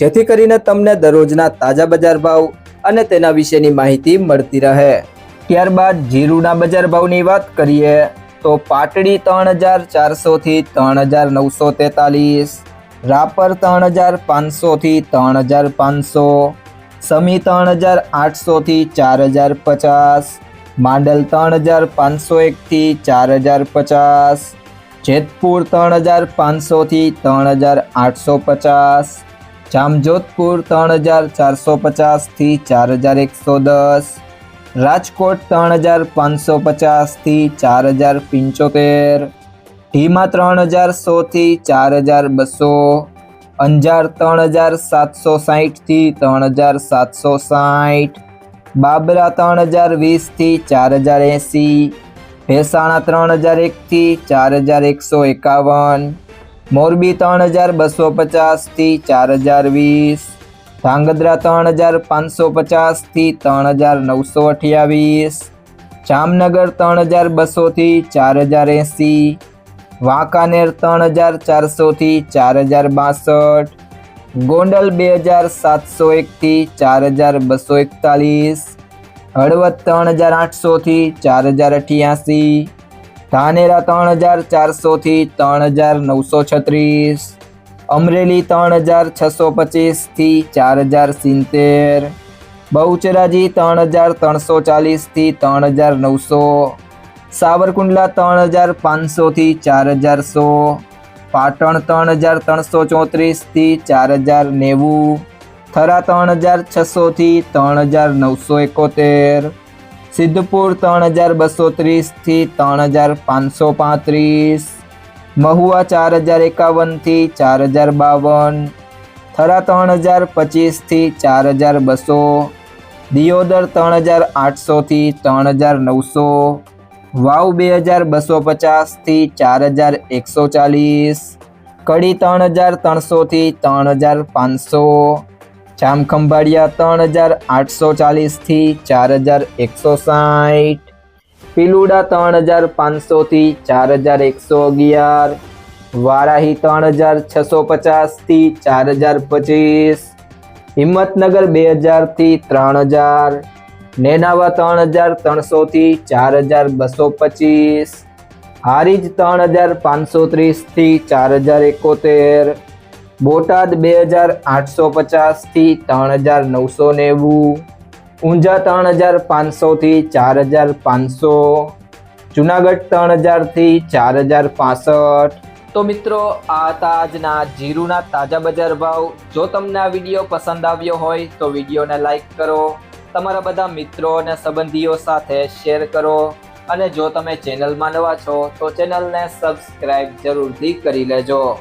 જેથી કરીને તમને દરરોજના તાજા બજાર ભાવ અને તેના વિશેની માહિતી મળતી રહે. ત્યારબાદ જીરુના બજાર ભાવની વાત કરીએ, તો પાટડી ત્રણ હજાર ચારસોથી ત્રણ હજાર નવસો તેતાલીસ, રાપર ત્રણ હજાર પાંચસોથી ત્રણ હજાર પાંચસો, સમી ત્રણ હજાર આઠસોથી ચાર હજાર પચાસ, માંડલ ત્રણ હજાર પાંચસો એકથી ચાર હજાર પચાસ, જેતપુર ત્રણ હજાર પાંચસોથી ત્રણ હજાર આઠસો પચાસ જામજોધપુર ત્રણ હજાર ચારસો પચાસથી ચાર હજાર એકસો દસ. રાજકોટ ત્રણ હજાર પાંચસો પચાસથી ચાર હજાર પંચોતેર. ઢીમા ત્રણ હજાર સોથી ચાર હજાર બસો. અંજાર ત્રણ હજાર સાતસો સાહીઠથી ત્રણ હજાર સાતસો સાઠ બાબરા ત્રણ હજાર વીસથી ચાર હજાર એંસી. ભેસાણા ત્રણ હજાર એકથી ચાર હજાર એકસો એકાવન. મોરબી ત્રણ હજાર બસો પચાસથી ચાર હજાર વીસ ધાંગધ્રા ત્રણ હજાર પાંચસો પચાસથી ત્રણ હજાર નવસો અઠ્યાવીસ. જામનગર ત્રણ હજાર બસોથી ચાર હજાર એંસી. વાંકાનેર ત્રણ હજાર ચારસોથી ચાર હજાર બાસઠ. ગોંડલ બે હજાર સાતસો એકથી ચાર હજાર બસો એકતાલીસ. હળવદ ત્રણ હજાર આઠસોથી ચાર હજાર અઠ્યાસી. ધાનેરા ત્રણ હજાર ચારસોથી ત્રણ હજાર નવસો છત્રીસ. અમરેલી ત્રણ હજાર છસો પચીસથી ચાર હજાર સિત્તેર. બહુચરાજી ત્રણ હજાર ત્રણસો ચાલીસથી ત્રણ હજાર નવસો. સાવરકુંડલા ત્રણ હજાર પાંચસોથી ચાર હજાર સો. પાટણ ત્રણ હજાર ત્રણસો ચોત્રીસથી ચાર હજાર નેવું. થરા ત્રણ હજાર છસોથી ત્રણ હજાર નવસો એકોતેર. સિદ્ધપુર ત્રણ હજાર બસો ત્રીસથી ત્રણ હજાર પાંચસો પાંત્રીસ. મહુવા ચાર હજાર એકાવનથી ચાર હજાર બાવન. થરા ત્રણ હજાર પચીસથી ચાર હજાર બસો. દિયોદર ત્રણ હજાર આઠસોથી ત્રણ હજાર નવસો. વાવ બે હજાર બસો પચાસથી ચાર હજાર એકસો ચાલીસ. કડી ત્રણ હજાર ત્રણસોથી ત્રણ હજાર પાંચસો. જામખંભાળિયા ત્રણ હજાર આઠસો ચાલીસથી ચાર હજાર એકસો સાઠ પીલુડા ત્રણ હજાર પાંચસોથી ચાર હજાર એકસો અગિયાર. વારાહી ત્રણ હજાર છસો પચાસથી ચાર હજાર પચીસ. હિંમતનગર બે હજારથી ત્રણ હજાર. નેનાવા ત્રણ હજાર ત્રણસોથી ચાર હજાર બસો પચીસ. હારીજ ત્રણ હજાર પાંચસો ત્રીસથી ચાર હજાર એકોતેર. બોટાદ બે હજાર આઠસો પચાસથી ત્રણ હજાર નવસો નેવું, ઊંઝા ત્રણ હજાર પાંચસોથી ચાર હજાર પાંચસો, જુનાગઢ ત્રણ હજારથી ચાર હજાર પાસઠ. તો મિત્રો, આ હતા આજના જીરુના તાજા બજાર ભાવ. જો તમને આ વીડિયો પસંદ આવ્યો હોય, તો વિડીયોને લાઈક કરો. તમારા બધા મિત્રો અને સંબંધીઓ સાથે શેર કરો. અને જો તમે ચેનલમાં નવા છો, તો ચેનલને સબસ્ક્રાઈબ જરૂરથી કરી લેજો.